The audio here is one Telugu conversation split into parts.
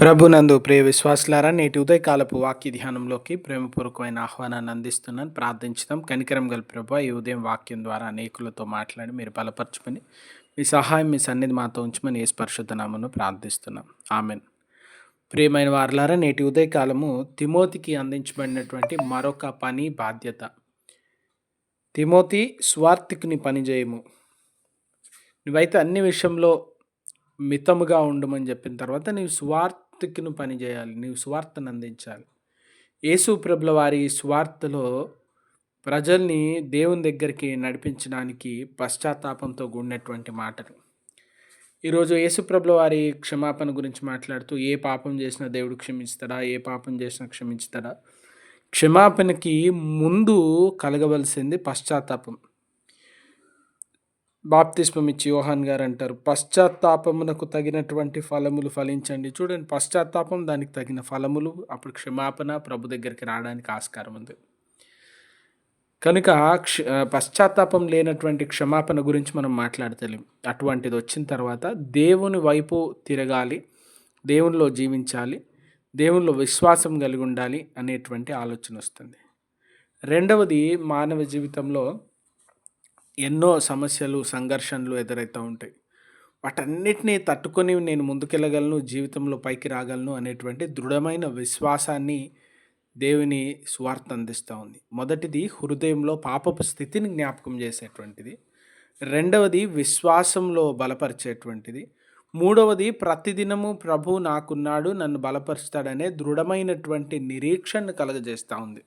ప్రభునందు ప్రియ విశ్వాసులారా నేటి ఉదయకాలపు వాక్య ధ్యానంలోకి ప్రేమపూర్వకమైన ఆహ్వానాన్ని అందిస్తున్నాను. ప్రార్థించుదాం. కనికరం గల ప్రభు ఈ ఉదయం వాక్యం ద్వారా అనేకులతో మాట్లాడి మీరు బలపరచుకొని మీ సహాయం మీ సన్నిధి మాతో ఉంచమని ఏ స్పర్శుద్ధనామను ప్రార్థిస్తున్నాం. ఆమెన్. ప్రియమైన వారులారా నేటి ఉదయకాలము తిమోతికి అందించబడినటువంటి మరొక పని బాధ్యత. తిమోతి స్వార్థికుని పనిచేయము నువ్వైతే అన్ని విషయంలో మితముగా ఉండమని చెప్పిన తర్వాత నీవు స్వార్థ సువార్తకును పనిచేయాలి నీవు సువార్తను అందించాలి. యేసు ప్రభుల వారి స్వార్థలో ప్రజల్ని దేవుని దగ్గరికి నడిపించడానికి పశ్చాత్తాపంతో కూడినటువంటి మాటలు. ఈరోజు యేసుప్రభుల వారి క్షమాపణ గురించి మాట్లాడుతూ ఏ పాపం చేసినా దేవుడు క్షమిస్తాడా ఏ పాపం చేసినా క్షమిస్తాడా క్షమాపణకి ముందు కలగవలసింది పశ్చాత్తాపం. బాప్తిస్మమిచ్చి యోహాన్ గారు అంటారు పశ్చాత్తాపమునకు తగినటువంటి ఫలములు ఫలించండి. చూడండి పశ్చాత్తాపం దానికి తగిన ఫలములు అప్పుడు క్షమాపణ ప్రభు దగ్గరికి రావడానికి ఆస్కారం ఉంది. కనుక క్ష పశ్చాత్తాపం లేనటువంటి క్షమాపణ గురించి మనం మాట్లాడతలేం. అటువంటిది వచ్చిన తర్వాత దేవుని వైపు తిరగాలి దేవునిలో జీవించాలి దేవునిలో విశ్వాసం కలిగి ఉండాలి అనేటువంటి ఆలోచన వస్తుంది. రెండవది మానవ జీవితంలో ఎన్నో సమస్యలు సంఘర్షణలు ఎదురవుతూ ఉంటాయి. వాటన్నిటినీ తట్టుకొని నేను ముందుకెళ్ళగలను జీవితంలో పైకి రాగలను అనేటువంటి దృఢమైన విశ్వాసాన్ని దేవుని స్వార్థ అందిస్తూ ఉంది. మొదటిది హృదయంలో పాపపు స్థితిని జ్ఞాపకం చేసేటువంటిది. రెండవది విశ్వాసంలో బలపరిచేటువంటిది. మూడవది ప్రతిదినము ప్రభు నాకున్నాడు నన్ను బలపరుస్తాడనే దృఢమైనటువంటి నిరీక్షణను కలగజేస్తూ ఉంది.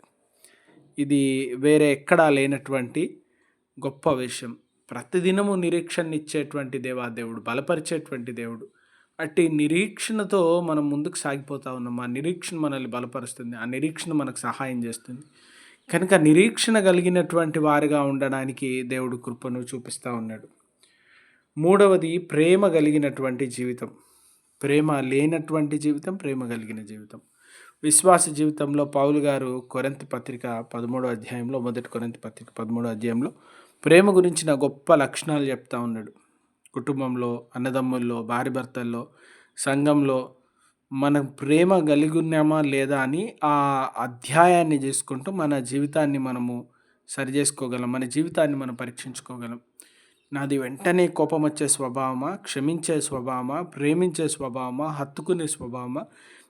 ఇది వేరే ఎక్కడా లేనటువంటి గొప్ప విషయం. ప్రతిదినము నిరీక్షణనిచ్చేటువంటి దేవాదేవుడు బలపరిచేటువంటి దేవుడు. అట్టి నిరీక్షణతో మనం ముందుకు సాగిపోతూ ఉన్నాం. ఆ నిరీక్షణ మనల్ని బలపరుస్తుంది. ఆ నిరీక్షణ మనకు సహాయం చేస్తుంది. కనుక నిరీక్షణ కలిగినటువంటి వారిగా ఉండడానికి దేవుడు కృపను చూపిస్తూ ఉన్నాడు. మూడవది ప్రేమ కలిగినటువంటి జీవితం. ప్రేమ లేనటువంటి జీవితం ప్రేమ కలిగిన జీవితం. విశ్వాస జీవితంలో పౌలు గారు కొరంత పత్రిక పదమూడో అధ్యాయంలో మొదటి కొరంత పత్రిక పదమూడో అధ్యాయంలో ప్రేమ గురించిన గొప్ప లక్షణాలు చెప్తా ఉన్నాడు. కుటుంబంలో అన్నదమ్ముల్లో భార్య భర్తల్లో సంఘంలో మనం ప్రేమ కలిగి ఉన్నామా లేదా అని ఆ అధ్యాయాన్ని చేసుకుంటూ మన జీవితాన్ని మనము సరి చేసుకోగలం మన జీవితాన్ని మనం పరీక్షించుకోగలం. నాది వెంటనే కోపం వచ్చే స్వభావమా? క్షమించే స్వభావమా? ప్రేమించే స్వభావమా? హత్తుకునే స్వభావమా?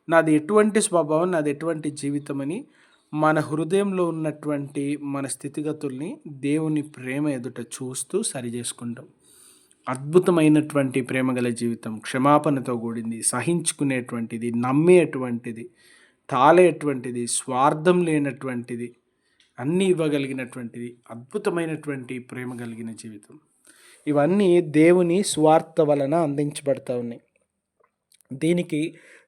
నాది ఎటువంటి స్వభావం? నాది ఎటువంటి జీవితం అని మన హృదయంలో ఉన్నటువంటి మన స్థితిగతుల్ని దేవుని ప్రేమ ఎదుట చూస్తూ సరి చేసుకుంటాం. అద్భుతమైనటువంటి ప్రేమ గల జీవితం క్షమాపణతో కూడింది సహించుకునేటువంటిది నమ్మేటువంటిది తాళేటువంటిది స్వార్థం లేనటువంటిది అన్నీ ఇవ్వగలిగినటువంటిది అద్భుతమైనటువంటి ప్రేమ కలిగిన జీవితం. ఇవన్నీ దేవుని స్వార్థ వలన అందించబడతా ఉన్నాయి. దీనికి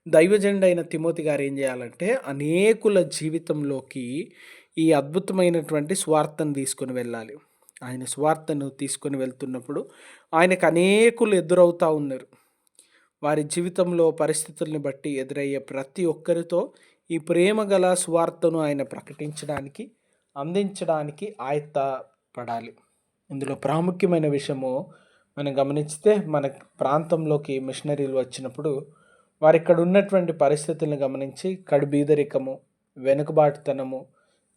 దైవజెండ అయిన తిమోతి గారు ఏం చేయాలంటే అనేకుల జీవితంలోకి ఈ అద్భుతమైనటువంటి స్వార్థను తీసుకొని వెళ్ళాలి. ఆయన స్వార్థను తీసుకొని వెళ్తున్నప్పుడు ఆయనకు అనేకులు ఎదురవుతూ ఉన్నారు. వారి జీవితంలో పరిస్థితుల్ని బట్టి ఎదురయ్యే ప్రతి ఒక్కరితో ఈ ప్రేమ గల స్వార్థను ఆయన ప్రకటించడానికి అందించడానికి ఆయత్త పడాలి ఇందులో ప్రాముఖ్యమైన విషయము మనం గమనిస్తే మన ప్రాంతంలోకి మిషనరీలు వచ్చినప్పుడు వారు ఇక్కడ ఉన్నటువంటి పరిస్థితులను గమనించి కడుబీదరికము వెనుకబాటుతనము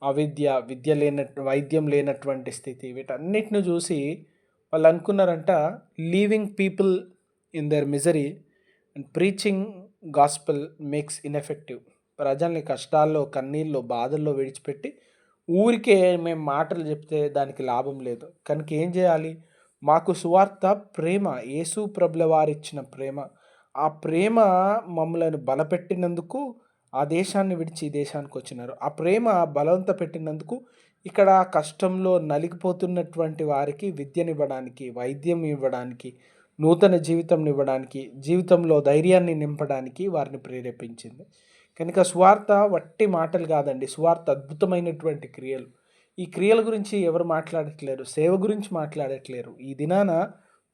అవిద్య విద్య లేన వైద్యం లేనటువంటి స్థితి వీటన్నిటిని చూసి వాళ్ళు అనుకున్నారంట leaving people in their misery and preaching gospel makes ineffective. ప్రజల్ని కష్టాల్లో కన్నీళ్ళు బాధల్లో విడిచిపెట్టి ఊరికే మేము మాటలు చెప్తే దానికి లాభం లేదు. కనుక ఏం చేయాలి? మాకు సువార్త ప్రేమ యేసు ప్రభుల వారిచ్చిన ప్రేమ ఆ ప్రేమ మమ్మలను బలపెట్టినందుకు ఆ దేశాన్ని విడిచి ఈ దేశానికి వచ్చినారు. ఆ ప్రేమ బలవంత పెట్టినందుకు ఇక్కడ కష్టంలో నలిగిపోతున్నటువంటి వారికి విద్యనివ్వడానికి వైద్యం ఇవ్వడానికి నూతన జీవితం ఇవ్వడానికి జీవితంలో ధైర్యాన్ని నింపడానికి వారిని ప్రేరేపించింది. కనుక స్వార్థ వట్టి మాటలు కాదండి స్వార్థ అద్భుతమైనటువంటి క్రియలు. ఈ క్రియల గురించి ఎవరు మాట్లాడట్లేరు సేవ గురించి మాట్లాడట్లేరు. ఈ దినాన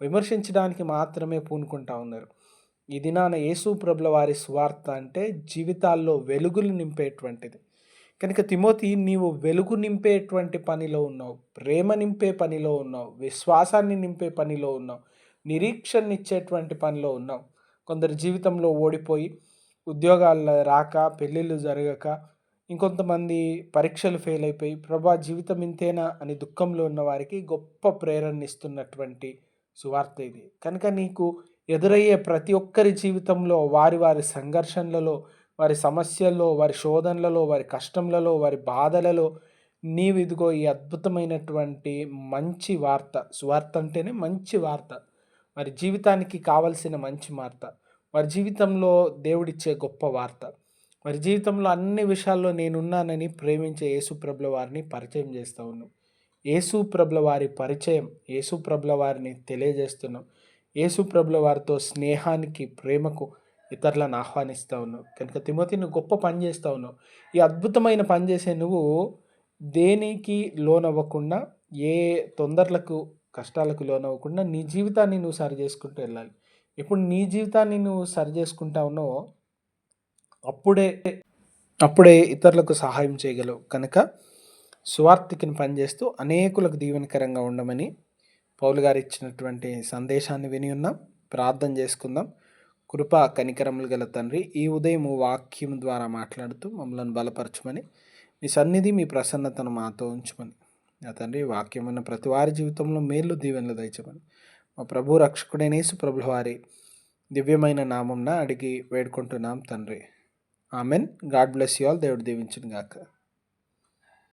విమర్శించడానికి మాత్రమే పూనుకుంటా ఉన్నారు. ఈ దినాన యేసు ప్రభుల వారి స్వార్థ అంటే జీవితాల్లో వెలుగులు నింపేటువంటిది. కనుక తిమోతి నీవు వెలుగు నింపేటువంటి పనిలో ఉన్నావు ప్రేమ నింపే పనిలో ఉన్నావు విశ్వాసాన్ని నింపే పనిలో ఉన్నావు నిరీక్షణనిచ్చేటువంటి పనిలో ఉన్నావు. కొందరు జీవితంలో ఓడిపోయి ఉద్యోగాలు రాక పెళ్ళిళ్ళు జరగక ఇంకొంతమంది పరీక్షలు ఫెయిల్ అయిపోయి ప్రభా జీవితం ఇంతేనా అని దుఃఖంలో ఉన్న వారికి గొప్ప ప్రేరణ ఇస్తున్నటువంటి సువార్త ఇది. కనుక నీకు ఎదురయ్యే ప్రతి ఒక్కరి జీవితంలో వారి వారి సంఘర్షణలలో వారి సమస్యల్లో వారి శోధనలలో వారి కష్టంలలో వారి బాధలలో నీవు ఈ అద్భుతమైనటువంటి మంచి వార్త సువార్త అంటేనే మంచి వార్త. వారి జీవితానికి కావలసిన మంచి వార్త. వారి జీవితంలో దేవుడిచ్చే గొప్ప వార్త. వారి జీవితంలో అన్ని విషయాల్లో నేనున్నానని ప్రేమించే యేసుప్రభుల వారిని పరిచయం చేస్తూ ఉన్నాం. యేసుప్రభుల వారి పరిచయం యేసుప్రభుల వారిని తెలియజేస్తున్నాం. యేసుప్రభుల వారితో స్నేహానికి ప్రేమకు ఇతరులను ఆహ్వానిస్తూ ఉన్నావు. కనుక తిమోతి నువ్వు గొప్ప పని చేస్తూ ఉన్నావు. ఈ అద్భుతమైన పని చేసే నువ్వు దేనికి లోనవ్వకుండా ఏ తొందరలకు కష్టాలకు లోనవ్వకుండా నీ జీవితాన్ని నువ్వు సరి చేసుకుంటూ వెళ్ళాలి. ఇప్పుడు నీ జీవితాన్ని నువ్వు సరి చేసుకుంటా ఉన్నావో అప్పుడే అప్పుడే ఇతరులకు సహాయం చేయగలవు. కనుక సువార్థికిని పనిచేస్తూ అనేకులకు దీవెనకరంగా ఉండమని పౌలు గారు ఇచ్చినటువంటి సందేశాన్ని విని ఉన్నాం ప్రార్థన చేసుకుందాం. కృప కనికరములు గల తండ్రి ఈ ఉదయం వాక్యం ద్వారా మాట్లాడుతూ మమ్మల్ని బలపరచమని మీ సన్నిధి మీ ప్రసన్నతను మాతో ఉంచమని. నా తండ్రి వాక్యం ఉన్న ప్రతి వారి జీవితంలో మేలు దీవెనలు దయచమని మా ప్రభు రక్షకుడైనేసు ప్రభుల వారి దివ్యమైన నామంన అడిగి వేడుకుంటున్నాం తండ్రి. Amen. God bless you all. దేవుడు దీవించిన గాక